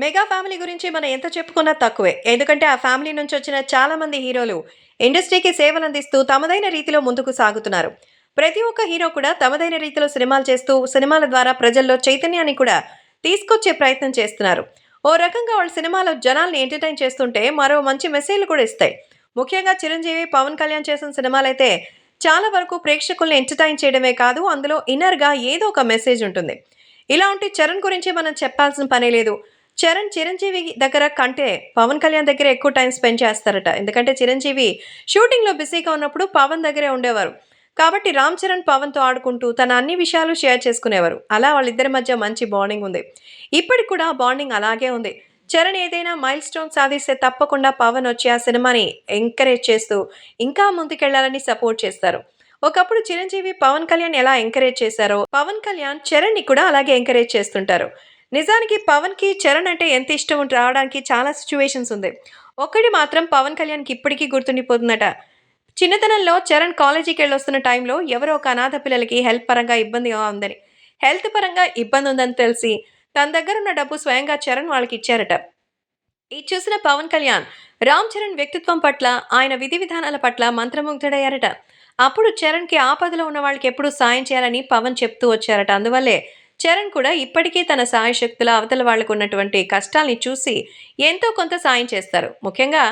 Mega family గురించి మనం ఎంత చెప్పుకున్నా తక్కువే. ఎందుకంటే ఆ ఫ్యామిలీ నుంచి వచ్చిన చాలా మంది హీరోలు ఇండస్ట్రీకి సేవలు అందిస్తూ తమదైన రీతిలో ముందుకు సాగుతున్నారు. ప్రతి ఒక్క హీరో కూడా తమదైన రీతిలో సినిమాలు చేస్తూ సినిమాల ద్వారా ప్రజల్లో చైతన్యాన్ని కూడా తీసుకొచ్చే ప్రయత్నం చేస్తున్నారు. ఓ రకంగా వాళ్ళ సినిమాలో జనాల్ని ఎంటర్టైన్ చేస్తుంటే మరో మంచి మెసేజ్లు కూడా ఇస్తాయి. ముఖ్యంగా చిరంజీవి పవన్ కళ్యాణ్ చేసిన సినిమాలైతే చాలా వరకు ప్రేక్షకుల్ని ఎంటర్టైన్ చేయడమే కాదు అందులో ఇన్నర్గా ఏదో ఒక మెసేజ్ ఉంటుంది. ఇలా ఉంటే చరణ్ గురించి మనం చెప్పాల్సిన పనే లేదు. చరణ్ చిరంజీవి దగ్గర కంటే పవన్ కళ్యాణ్ దగ్గర ఎక్కువ టైం స్పెండ్ చేస్తారట. ఎందుకంటే చిరంజీవి షూటింగ్లో బిజీగా ఉన్నప్పుడు పవన్ దగ్గరే ఉండేవారు. కాబట్టి రామ్ చరణ్ పవన్తో ఆడుకుంటూ తన అన్ని విషయాలు షేర్ చేసుకునేవారు. అలా వాళ్ళిద్దరి మధ్య మంచి బాండింగ్ ఉంది. ఇప్పటికి కూడా బాండింగ్ అలాగే ఉంది. చరణ్ ఏదైనా మైల్ స్టోన్ సాధిస్తే తప్పకుండా పవన్ వచ్చి ఆ సినిమాని ఎంకరేజ్ చేస్తూ ఇంకా ముందుకెళ్ళాలని సపోర్ట్ చేస్తారు. ఒకప్పుడు చిరంజీవి పవన్ కళ్యాణ్ ఎలా ఎంకరేజ్ చేశారో పవన్ కళ్యాణ్ చరణ్ని కూడా అలాగే ఎంకరేజ్ చేస్తుంటారు. నిజానికి పవన్కి చరణ్ అంటే ఎంత ఇష్టం రావడానికి చాలా సిచ్యువేషన్స్ ఉంది. ఒక్కటి మాత్రం పవన్ కళ్యాణ్కి ఇప్పటికీ గుర్తుండిపోతుందట. చిన్నతనంలో చరణ్ కాలేజీకి వెళ్ళొస్తున్న టైంలో ఎవరో ఒక అనాథ పిల్లలకి హెల్త్ పరంగా ఇబ్బందిగా ఉందని హెల్త్ పరంగా ఇబ్బంది ఉందని తెలిసి తన దగ్గర ఉన్న డబ్బు స్వయంగా చరణ్ వాళ్ళకి ఇచ్చారట. ఇది చూసిన పవన్ కళ్యాణ్ రామ్ చరణ్ వ్యక్తిత్వం పట్ల ఆయన విధి విధానాల పట్ల మంత్రముగ్ధుడయ్యారట. అప్పుడు చరణ్కి ఆపదలో ఉన్న వాళ్ళకి ఎప్పుడూ సాయం చేయాలని పవన్ చెప్తూ వచ్చారట. అందువల్లే చరణ్ కూడా ఇప్పటికీ తన సాయశక్తుల అవతల వాళ్ళకు ఉన్నటువంటి కష్టాల్ని చూసి ఎంతో కొంత సాయం చేస్తారు. ముఖ్యంగా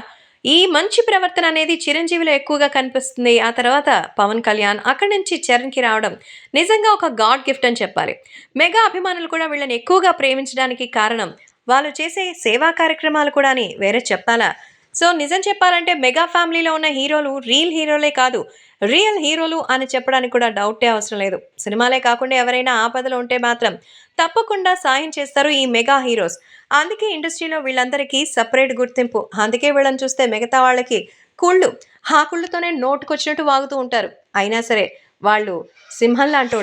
ఈ మంచి ప్రవర్తన అనేది చిరంజీవిలో ఎక్కువగా కనిపిస్తుంది. ఆ తర్వాత పవన్ కళ్యాణ్ అక్కడి నుంచి చరణ్కి రావడం నిజంగా ఒక గాడ్ గిఫ్ట్ అని చెప్పాలి. మెగా అభిమానులు కూడా వీళ్ళని ఎక్కువగా ప్రేమించడానికి కారణం వాళ్ళు చేసే సేవా కార్యక్రమాలు కూడా అని వేరే చెప్పాలా? సో నిజం చెప్పాలంటే మెగా ఫ్యామిలీలో ఉన్న హీరోలు రీల్ హీరోలే కాదు రియల్ హీరోలు అని చెప్పడానికి కూడా డౌటే అవసరం లేదు. సినిమాలే కాకుండా ఎవరైనా ఆపదలో ఉంటే మాత్రం తప్పకుండా సాయం చేస్తారు ఈ మెగా హీరోస్. అందుకే ఇండస్ట్రీలో వీళ్ళందరికీ సపరేట్ గుర్తింపు. అందుకే వీళ్ళని చూస్తే మిగతా వాళ్ళకి కుళ్ళు ఆ కుళ్ళుతోనే నోటుకొచ్చినట్టు వాగుతూ ఉంటారు. అయినా సరే వాళ్ళు సింహం లాంటి